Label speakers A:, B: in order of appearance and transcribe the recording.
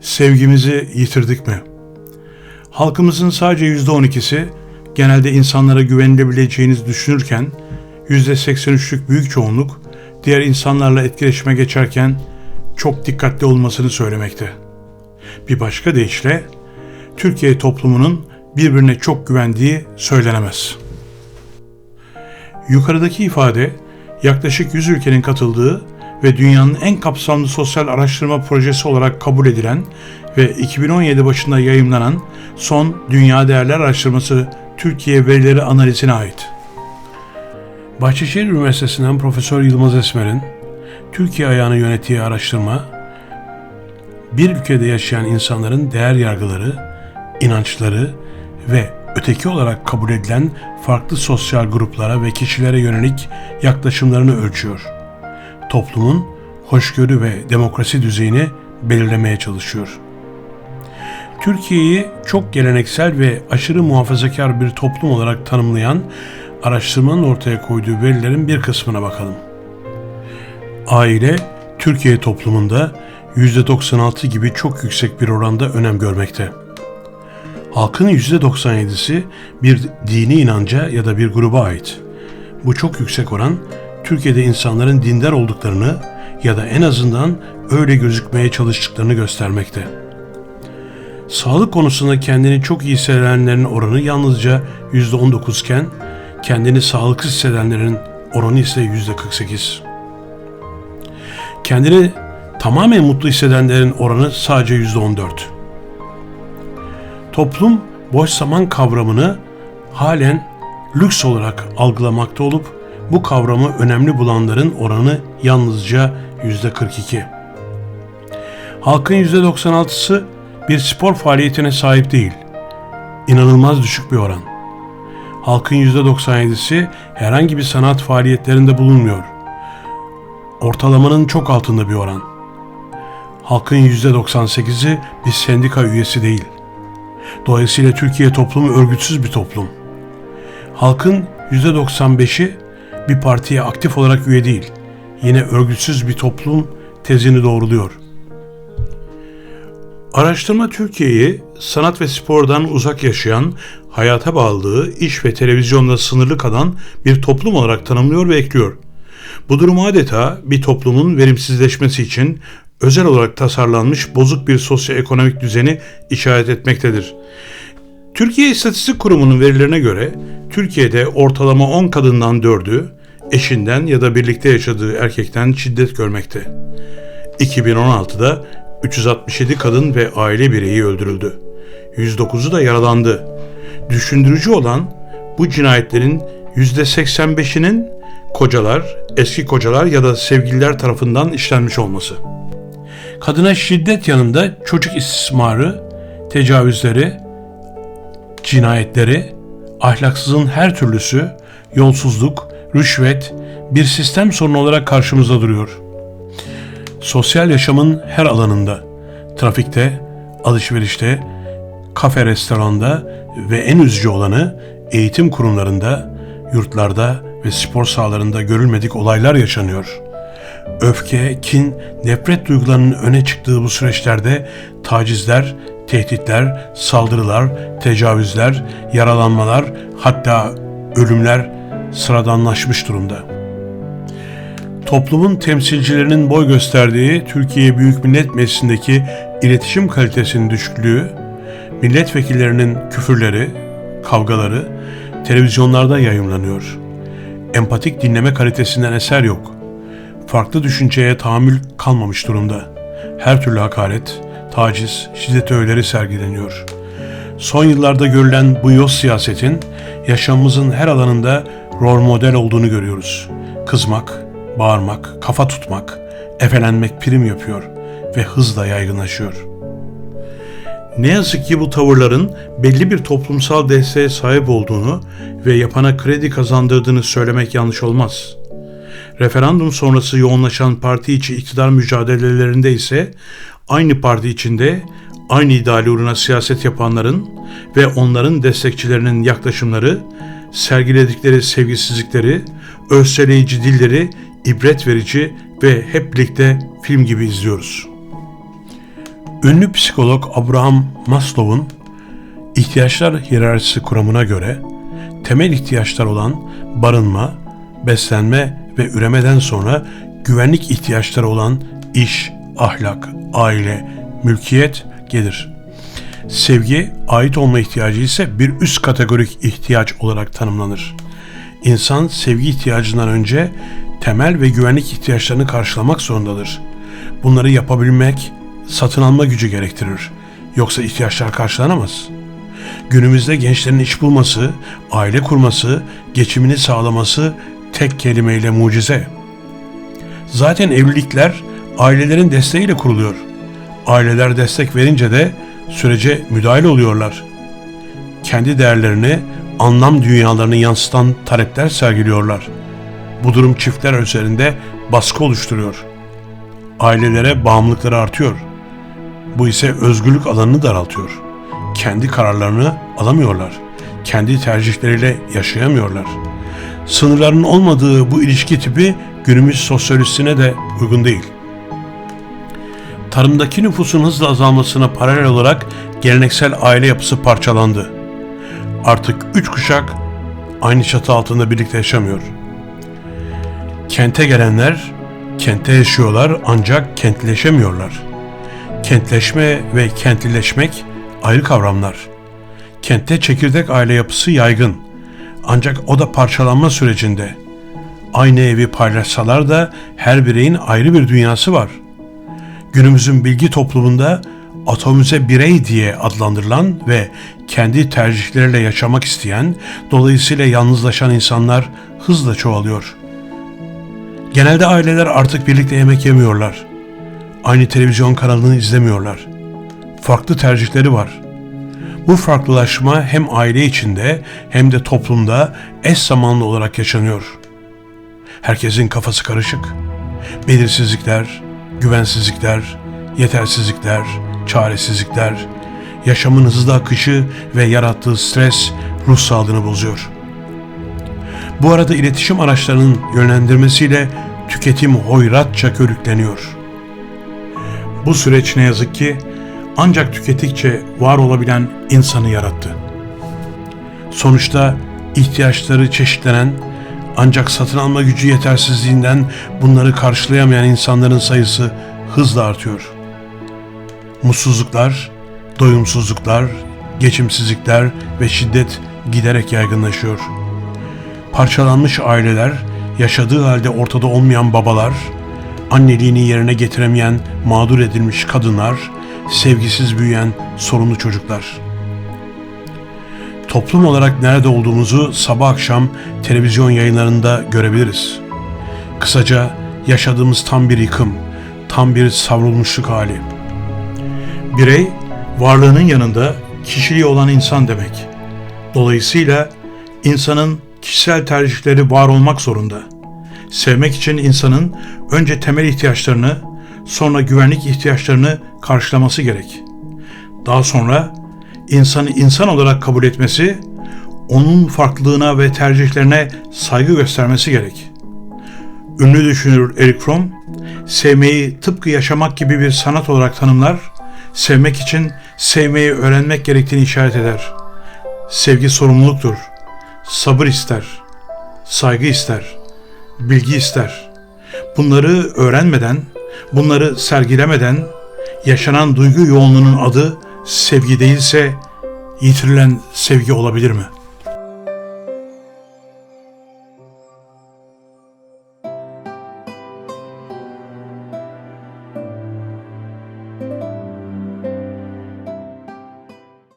A: Sevgimizi yitirdik mi? Halkımızın sadece yüzde on ikisi genelde insanlara güvenilebileceğinizi düşünürken yüzde seksen üçlük büyük çoğunluk diğer insanlarla etkileşime geçerken çok dikkatli olmasını söylemekte. Bir başka deyişle Türkiye toplumunun birbirine çok güvendiği söylenemez. Yukarıdaki ifade yaklaşık 100 ülkenin katıldığı ve dünyanın en kapsamlı sosyal araştırma projesi olarak kabul edilen ve 2017 başında yayımlanan son Dünya Değerler Araştırması Türkiye Verileri Analizi'ne ait. Bahçeşehir Üniversitesi'nden Profesör Yılmaz Esmer'in Türkiye ayağını yönettiği araştırma, bir ülkede yaşayan insanların değer yargıları, inançları ve öteki olarak kabul edilen farklı sosyal gruplara ve kişilere yönelik yaklaşımlarını ölçüyor. Toplumun hoşgörü ve demokrasi düzeyini belirlemeye çalışıyor. Türkiye'yi çok geleneksel ve aşırı muhafazakar bir toplum olarak tanımlayan araştırmanın ortaya koyduğu verilerin bir kısmına bakalım. Aile, Türkiye toplumunda %96 gibi çok yüksek bir oranda önem görmekte. Halkın %97'si bir dini inanca ya da bir gruba ait. Bu çok yüksek oran, Türkiye'de insanların dindar olduklarını ya da en azından öyle gözükmeye çalıştıklarını göstermekte. Sağlık konusunda kendini çok iyi hissedenlerin oranı yalnızca %19 iken kendini sağlıksız hissedenlerin oranı ise %48. Kendini tamamen mutlu hissedenlerin oranı sadece %14. Toplum boş zaman kavramını halen lüks olarak algılamakta olup bu kavramı önemli bulanların oranı yalnızca %42. Halkın %96'sı bir spor faaliyetine sahip değil. İnanılmaz düşük bir oran. Halkın %97'si herhangi bir sanat faaliyetlerinde bulunmuyor. Ortalamanın çok altında bir oran. Halkın %98'i bir sendika üyesi değil. Dolayısıyla Türkiye toplumu örgütsüz bir toplum. Halkın %95'i bir partiye aktif olarak üye değil. Yine örgütsüz bir toplum tezini doğruluyor. Araştırma Türkiye'yi sanat ve spordan uzak yaşayan, hayata bağlılığı iş ve televizyonda sınırlı kalan bir toplum olarak tanımlıyor ve ekliyor. Bu durum adeta bir toplumun verimsizleşmesi için özel olarak tasarlanmış bozuk bir sosyoekonomik düzeni işaret etmektedir. Türkiye İstatistik Kurumu'nun verilerine göre Türkiye'de ortalama 10 kadından 4'ü eşinden ya da birlikte yaşadığı erkekten şiddet görmekte. 2016'da 367 kadın ve aile bireyi öldürüldü. 109'u da yaralandı. Düşündürücü olan bu cinayetlerin %85'inin kocalar, eski kocalar ya da sevgililer tarafından işlenmiş olması. Kadına şiddet yanında çocuk istismarı, tecavüzleri, cinayetleri, ahlaksızın her türlüsü, yolsuzluk, rüşvet bir sistem sorunu olarak karşımıza duruyor. Sosyal yaşamın her alanında, trafikte, alışverişte, kafe restoranda ve en üzücü olanı eğitim kurumlarında, yurtlarda ve spor sahalarında görülmedik olaylar yaşanıyor. Öfke, kin, nefret duygularının öne çıktığı bu süreçlerde tacizler, tehditler, saldırılar, tecavüzler, yaralanmalar, hatta ölümler sıradanlaşmış durumda. Toplumun temsilcilerinin boy gösterdiği Türkiye Büyük Millet Meclisi'ndeki iletişim kalitesinin düşüklüğü, milletvekillerinin küfürleri, kavgaları televizyonlarda yayımlanıyor. Empatik dinleme kalitesinden eser yok. Farklı düşünceye tahammül kalmamış durumda. Her türlü hakaret, taciz, şiddet öğeleri sergileniyor. Son yıllarda görülen bu yoz siyasetin yaşamımızın her alanında rol model olduğunu görüyoruz. Kızmak, bağırmak, kafa tutmak, efelenmek prim yapıyor ve hızla yaygınlaşıyor. Ne yazık ki bu tavırların belli bir toplumsal desteğe sahip olduğunu ve yapana kredi kazandırdığını söylemek yanlış olmaz. Referandum sonrası yoğunlaşan parti içi iktidar mücadelelerinde ise aynı parti içinde aynı ideal uğruna siyaset yapanların ve onların destekçilerinin yaklaşımları, sergiledikleri sevgisizlikleri, özseleyici dilleri ibret verici ve hep birlikte film gibi izliyoruz. Ünlü psikolog Abraham Maslow'un ihtiyaçlar hiyerarşisi kuramına göre temel ihtiyaçlar olan barınma, beslenme ve üremeden sonra güvenlik ihtiyaçları olan iş, ahlak, aile, mülkiyet gelir. Sevgi, ait olma ihtiyacı ise bir üst kategorik ihtiyaç olarak tanımlanır. İnsan sevgi ihtiyacından önce temel ve güvenlik ihtiyaçlarını karşılamak zorundadır. Bunları yapabilmek satın alma gücü gerektirir. Yoksa ihtiyaçlar karşılanamaz. Günümüzde gençlerin iş bulması, aile kurması, geçimini sağlaması tek kelimeyle mucize. Zaten evlilikler ailelerin desteğiyle kuruluyor. Aileler destek verince de sürece müdahil oluyorlar. Kendi değerlerini, anlam dünyalarını yansıtan talepler sergiliyorlar. Bu durum çiftler üzerinde baskı oluşturuyor. Ailelere bağımlılıkları artıyor. Bu ise özgürlük alanını daraltıyor. Kendi kararlarını alamıyorlar. Kendi tercihleriyle yaşayamıyorlar. Sınırların olmadığı bu ilişki tipi günümüz sosyolojisine de uygun değil. Tarımdaki nüfusun hızla azalmasına paralel olarak geleneksel aile yapısı parçalandı. Artık üç kuşak aynı çatı altında birlikte yaşamıyor. Kente gelenler kente yaşıyorlar ancak kentleşemiyorlar. Kentleşme ve kentlileşmek ayrı kavramlar. Kentte çekirdek aile yapısı yaygın. Ancak o da parçalanma sürecinde. Aynı evi paylaşsalar da her bireyin ayrı bir dünyası var. Günümüzün bilgi toplumunda atomize birey diye adlandırılan ve kendi tercihleriyle yaşamak isteyen, dolayısıyla yalnızlaşan insanlar hızla çoğalıyor. Genelde aileler artık birlikte yemek yemiyorlar. Aynı televizyon kanalını izlemiyorlar. Farklı tercihleri var. Bu farklılaşma hem aile içinde hem de toplumda eş zamanlı olarak yaşanıyor. Herkesin kafası karışık. Belirsizlikler, güvensizlikler, yetersizlikler, çaresizlikler, yaşamın hızlı akışı ve yarattığı stres ruh sağlığını bozuyor. Bu arada iletişim araçlarının yönlendirmesiyle tüketim hoyratça körükleniyor. Bu süreç ne yazık ki ancak tükettikçe var olabilen insanı yarattı. Sonuçta ihtiyaçları çeşitlenen ancak satın alma gücü yetersizliğinden bunları karşılayamayan insanların sayısı hızla artıyor. Mutsuzluklar, doyumsuzluklar, geçimsizlikler ve şiddet giderek yaygınlaşıyor. Parçalanmış aileler, yaşadığı halde ortada olmayan babalar, anneliğini yerine getiremeyen mağdur edilmiş kadınlar, sevgisiz büyüyen sorunlu çocuklar. Toplum olarak nerede olduğumuzu sabah akşam televizyon yayınlarında görebiliriz. Kısaca yaşadığımız tam bir yıkım, tam bir savrulmuşluk hali. Birey, varlığının yanında kişiliği olan insan demek. Dolayısıyla insanın kişisel tercihleri var olmak zorunda. Sevmek için insanın önce temel ihtiyaçlarını, sonra güvenlik ihtiyaçlarını karşılaması gerek. Daha sonra insanı insan olarak kabul etmesi, onun farklılığına ve tercihlerine saygı göstermesi gerek. Ünlü düşünür Eric Fromm, sevmeyi tıpkı yaşamak gibi bir sanat olarak tanımlar, sevmek için sevmeyi öğrenmek gerektiğini işaret eder. Sevgi sorumluluktur, sabır ister, saygı ister, bilgi ister. Bunları öğrenmeden, bunları sergilemeden yaşanan duygu yoğunluğunun adı sevgi değilse yitirilen sevgi olabilir mi?''